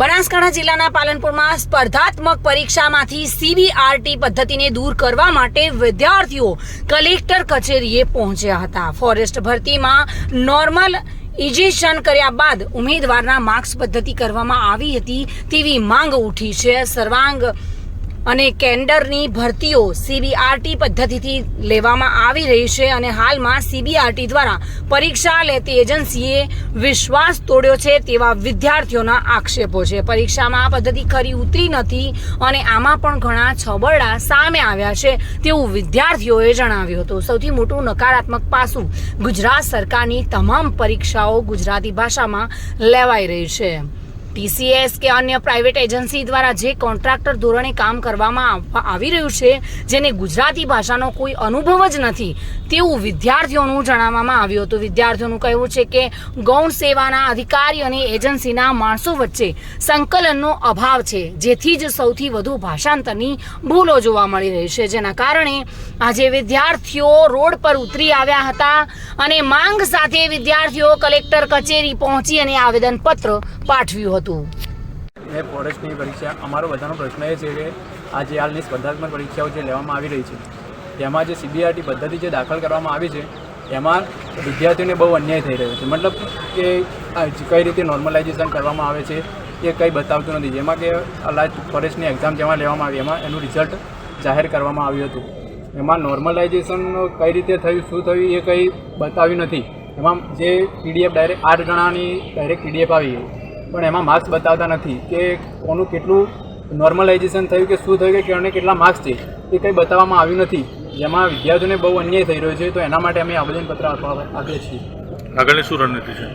બનાસકાંઠા જિલ્લાના પાલનપુરમાં સ્પર્ધાત્મક પરીક્ષામાંથી સીબીઆરટી પદ્ધતિને દૂર કરવા માટે વિદ્યાર્થીઓ કલેક્ટર કચેરીએ પહોંચ્યા હતા. ફોરેસ્ટ ભરતીમાં નોર્મલ ઇજેશન કર્યા બાદ ઉમેદવારના માર્ક્સ પદ્ધતિ કરવામાં આવી હતી તેવી માંગ ઉઠી છે. સર્વાંગ અને કેન્ડરની ભરતીઓ સીબીઆરટી પદ્ધતિથી લેવામાં આવી રહી છે અને હાલમાં સીબીઆરટી દ્વારા પરીક્ષા લેતી એજન્સીએ વિશ્વાસ તોડ્યો છે તેવા વિદ્યાર્થીઓના આક્ષેપો છે. પરીક્ષામાં આ પદ્ધતિ ખરી ઉતરી નથી અને આમાં પણ ઘણા છબરડા સામે આવ્યા છે તેવું વિદ્યાર્થીઓએ જણાવ્યું હતું. સૌથી મોટું નકારાત્મક પાસું ગુજરાત સરકારની તમામ પરીક્ષાઓ ગુજરાતી ભાષામાં લેવાઈ રહી છે. ટીસીએસ કે અન્ય પ્રાઇવેટ એજન્સી દ્વારા જે કોન્ટ્રાક્ટર ધોરણે કામ કરવામાં આવી રહ્યું છે, જેને ગુજરાતી ભાષાનો કોઈ અનુભવ જ નથી, તેવું વિદ્યાર્થીઓનું જણાવવામાં આવ્યું હતું. વિદ્યાર્થીઓનું કહેવું છે કે ગૌણ સેવાના અધિકારી અને એજન્સીના માણસો વચ્ચે સંકલનનો અભાવ છે, જેથી જ સૌથી વધુ ભાષાંતરની ભૂલો જોવા મળી રહી છે. જેના કારણે આજે વિદ્યાર્થીઓ રોડ પર ઉતરી આવ્યા હતા. અને માંગ સાથે વિદ્યાર્થીઓ કલેક્ટર કચેરી પહોંચી અને આવેદનપત્ર પાઠવ્યું હતું. એ ફોરેસ્ટની પરીક્ષા. અમારો બધાનો પ્રશ્ન એ છે કે આ જે હાલની સ્પર્ધાત્મક પરીક્ષાઓ જે લેવામાં આવી રહી છે, તેમાં જે સીબીઆરટી પદ્ધતિ જે દાખલ કરવામાં આવી છે, એમાં વિદ્યાર્થીઓને બહુ અન્યાય થઈ રહ્યો છે. મતલબ કે કઈ રીતે નોર્મલાઇઝેશન કરવામાં આવે છે, એ કંઈ બતાવતું નથી. જેમાં કે લાસ્ટ ફોરેસ્ટની એક્ઝામ જેમાં લેવામાં આવી, એમાં એનું રિઝલ્ટ જાહેર કરવામાં આવ્યું હતું. એમાં નોર્મલાઇઝેશન કઈ રીતે થયું શું થયું એ કંઈ બતાવ્યું નથી. એમાં જે પીડીએફ ડાયરેક્ટ આઠ ગણાની ડાયરેક્ટ પીડીએફ આવી પણ એમાં માર્ક્સ બતાવતા નથી કે કોનું કેટલું નોર્મલાઇઝેશન થયું કે શું થયું કે કોને કેટલા માર્ક્સ છે એ કંઈ બતાવવામાં આવ્યું નથી. જેમાં વિદ્યાર્થીઓને બહુ અન્યાય થઈ રહ્યો છે તો એના માટે અમે આવેદનપત્ર આપવા આપીએ છીએ. આગળની શું રણનીતિ છે?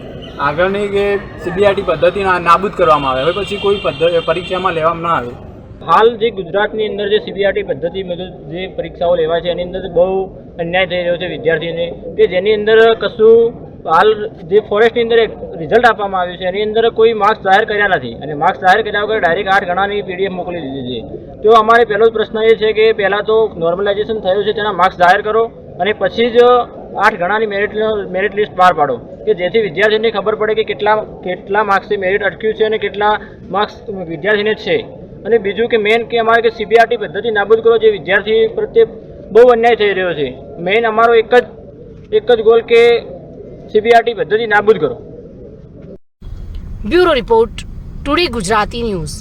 આગળની કે સીબીઆરટી પદ્ધતિના નાબૂદ કરવામાં આવે હવે પછી કોઈ પદ્ધતિ પરીક્ષામાં લેવામાં ના આવે. હાલ જે ગુજરાતની અંદર જે સીબીઆરટી પદ્ધતિ મુજબ જે પરીક્ષાઓ લેવાય છે, એની અંદર બહુ અન્યાય થઈ રહ્યો છે વિદ્યાર્થીઓને, કે જેની અંદર કશું હાલ જે ફોરેસ્ટની અંદર એક રિઝલ્ટ આપવામાં આવ્યું છે, એની અંદર કોઈ માર્ક્સ જાહેર કર્યા નથી. અને માર્ક્સ જાહેર કર્યા વગર ડાયરેક્ટ આઠ ગણાની પીડીએફ મોકલી દીધી છે. તો અમારે પહેલો જ પ્રશ્ન એ છે કે પહેલાં તો નોર્મલાઇઝેશન થયું છે, તેના માર્ક્સ જાહેર કરો અને પછી જ આઠ ગણાની મેરિટ મેરિટ લિસ્ટ બહાર પાડો. કે જેથી વિદ્યાર્થીને ખબર પડે કે કેટલા કેટલા માર્ક્સથી મેરિટ અટક્યું છે અને કેટલા માર્ક્સ વિદ્યાર્થીને છે. અને બીજું કે મેઇન કે અમારે કે સીબીઆરટી પદ્ધતિ નાબૂદ કરો જે વિદ્યાર્થી પ્રત્યે બહુ અન્યાય થઈ રહ્યો છે. મેઇન અમારો એક જ એક જ ગોલ કે સીબીઆરટી પદ્ધતિ નાબૂદ કરો. Bureau report, today Gujarati news.